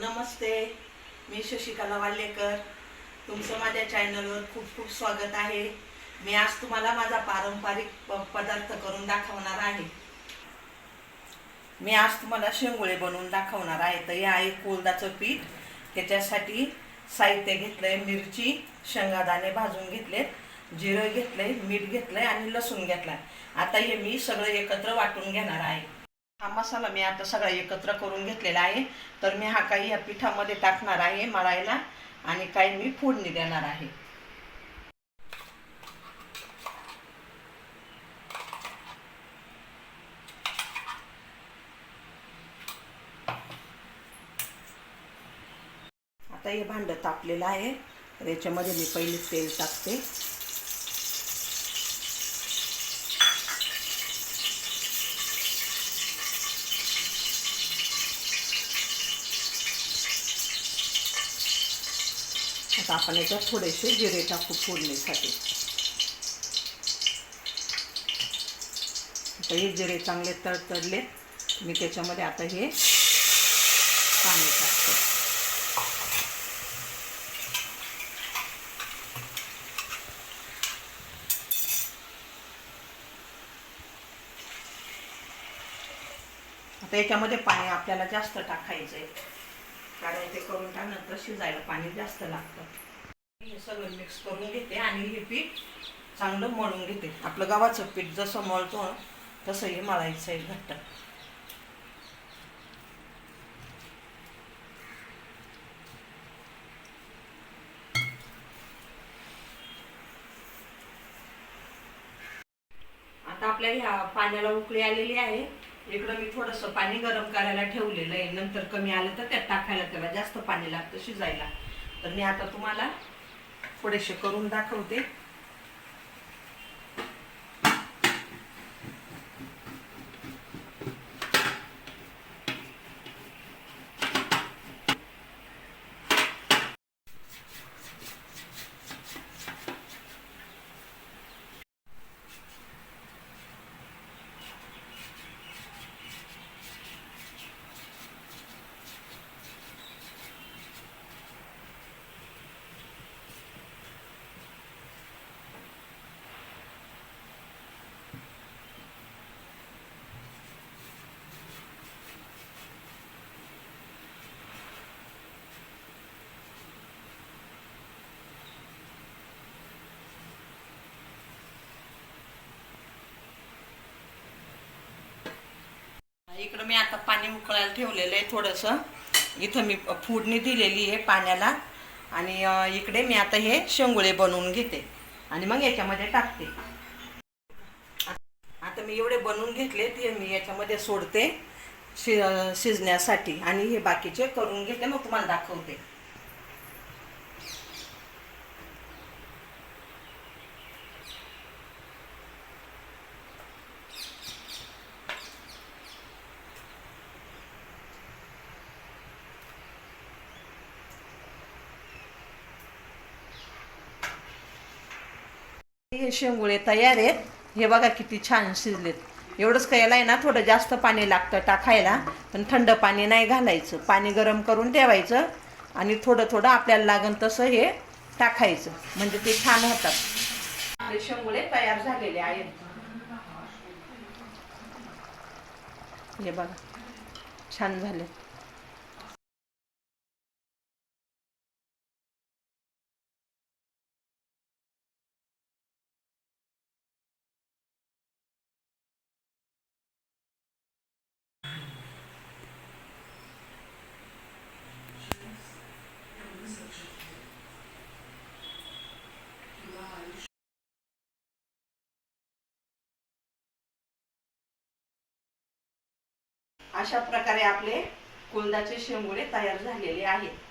नमस्ते मी शशिकला वाल्लेकर तुमचं माझ्या चॅनलवर खूप खूप स्वागत आहे. मी आज तुम्हाला माझा पारंपरिक प- पदार्थ करून दाखवणार आहे. मी आज तुम्हाला शेंगोळे बनवून दाखवणार आहे. तर हे आहे कोलदाचं पीठ. त्याच्यासाठी साहित्य घेतलंय मिरची शेंगादाणे भाजून घेतलेत जिरं घेतलंय मीठ घेतलंय आणि लसूण घेतलाय. आता हे मी सगळं एकत्र वाटून घेणार आहे. हा मसाला मी आता सगळा एकत्र करून घेतलेला आहे. तर मी हा काही या पिठामध्ये टाकणार आहे मळायला आणि काही मी फोडणी देणार आहे. आता हे भांडं तापलेलं आहे. तर याच्यामध्ये मी पहिले तेल टाकते. आता आपण याच्यात थोडेसे जिरे टाकू फोडणीसाठी. आता हे जिरे चांगले तडतडले मी त्याच्यामध्ये आता हे पाणी टाकते. आता याच्यामध्ये पाणी आपल्याला जास्त टाकायचं आहे कारण ते करून टाकनंतर शिजायला पाणी जास्त लागतं. हे सगळं मिक्स करून घेते आणि हे पीठ चांगलं मळून घेते. आपलं गव्हाचं पीठ जसं मळतो तसं हे मळायचं आहे घट्ट. आता आपल्या ह्या पाण्याला उकळी आलेली आहे. इकडं मी थोडंसं पाणी गरम करायला ठेवलेलं आहे. नंतर कमी आलं तर त्यात टाकायला त्याला जास्त पाणी लागतं शिजायला. तर मी आता तुम्हाला थोडेसे करून दाखवते इकडं मी आता पाणी उकळायला ठेवलेलं आहे थोडंसं. इथं मी फोडणी दिलेली आहे पाण्याला. आणि इकडे मी आता हे शेंगोळे बनवून घेते. आणि मग याच्यामध्ये टाकते. आता मी एवढे बनवून घेतले ते मी याच्यामध्ये सोडते शि शिजण्यासाठी. आणि हे बाकीचे करून घेते मग तुम्हाला दाखवते. हे शेंगुळे तयार आहेत. हे बघा किती छान शिजलेत. एवढंच काय याला आहे ना थोडं जास्त पाणी लागतं टाकायला. पण थंड पाणी नाही घालायचं. पाणी गरम करून ठेवायचं. आणि थोडं थोडं आपल्याला लागन तसं हे टाकायचं. म्हणजे ते छान होतात. आपले शेंगुळे तयार झालेले आहेत. हे बघा. छान झाले अशा प्रकारे आपले कुंदाचे शेंगुळे तयार झालेले आहेत.